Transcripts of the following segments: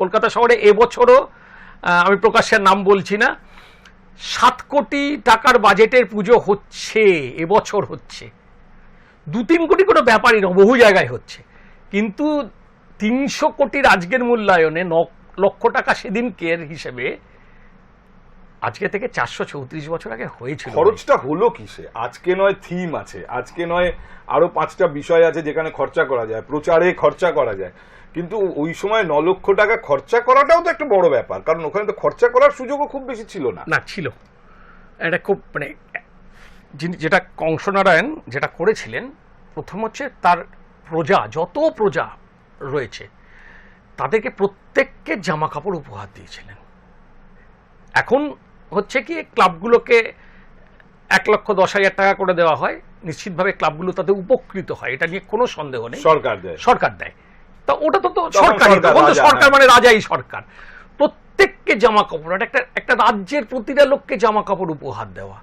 কলকাতা শহরে এবছরও আমি প্রকাশ্যের নাম বলছি না, সাত কোটি টাকার বাজেটের পুজো হচ্ছে, এবছর হচ্ছে। দু তিন কোটি কোনো ব্যাপারই না বহু জায়গায় হচ্ছে। কিন্তু তিনশো কোটির আজকের মূল্যায়নে ন লক্ষ টাকা সেদিনকের হিসেবে আজকে থেকে চারশো চৌত্রিশ বছর আগে হয়েছিল। খরচটা হলো কিসে? আজকে নয় থিম আছে। আজকে নয় আরও পাঁচটা বিষয় আছে যেখানে খরচা করা যায় প্রচারে খরচা করা যায়। কিন্তু ওই সময় ন লক্ষ টাকা খরচা করাটাও তো একটা বড় ব্যাপার। কারণ ওখানে তো খরচা করার সুযোগও খুব বেশি ছিল না। না ছিল। এটা খুব মানে যিনি- যেটা কংসনারায়ণ যেটা করেছিলেন প্রথম হচ্ছে তার প্রজা যত প্রজা রয়েছে তাদেরকে প্রত্যেককে জামা কাপড় উপহার দিয়েছিলেন। এখন হচ্ছে কি ক্লাবগুলোকে এক লক্ষ দশ হাজার টাকা করে দেওয়া হয়। নিশ্চিতভাবে ক্লাবগুলো তাতে উপকৃত হয়। এটা নিয়ে কোনো সন্দেহ নেই। সরকার দেয়। সরকার দেয়। তা ওটা তো তো সরকারই সরকার, সরকার হ্যাঁ। মানে রাজাই সরকার। প্রত্যেককে জামা কাপড় একটা একটা রাজ্যের প্রতিটা লোককে জামা কাপড় উপহার দেওয়া।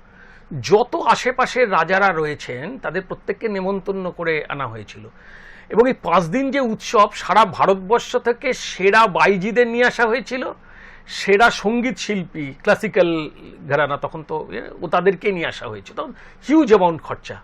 যত আশেপাশের রাজারা রয়েছেন তাদের প্রত্যেককে নেমন্তন্ন করে আনা হয়েছিল। এবং এই পাঁচ দিন যে উৎসব সারা ভারতবর্ষ থেকে সেরা বাইজিদের নিয়ে আসা হয়েছিল। সেরা সংগীত শিল্পী ক্লাসিক্যাল ঘেরানা, তখন তো ও তাদেরকে নিয়ে আসা হয়েছে। তখন হিউজ অ্যামাউন্ট খরচা।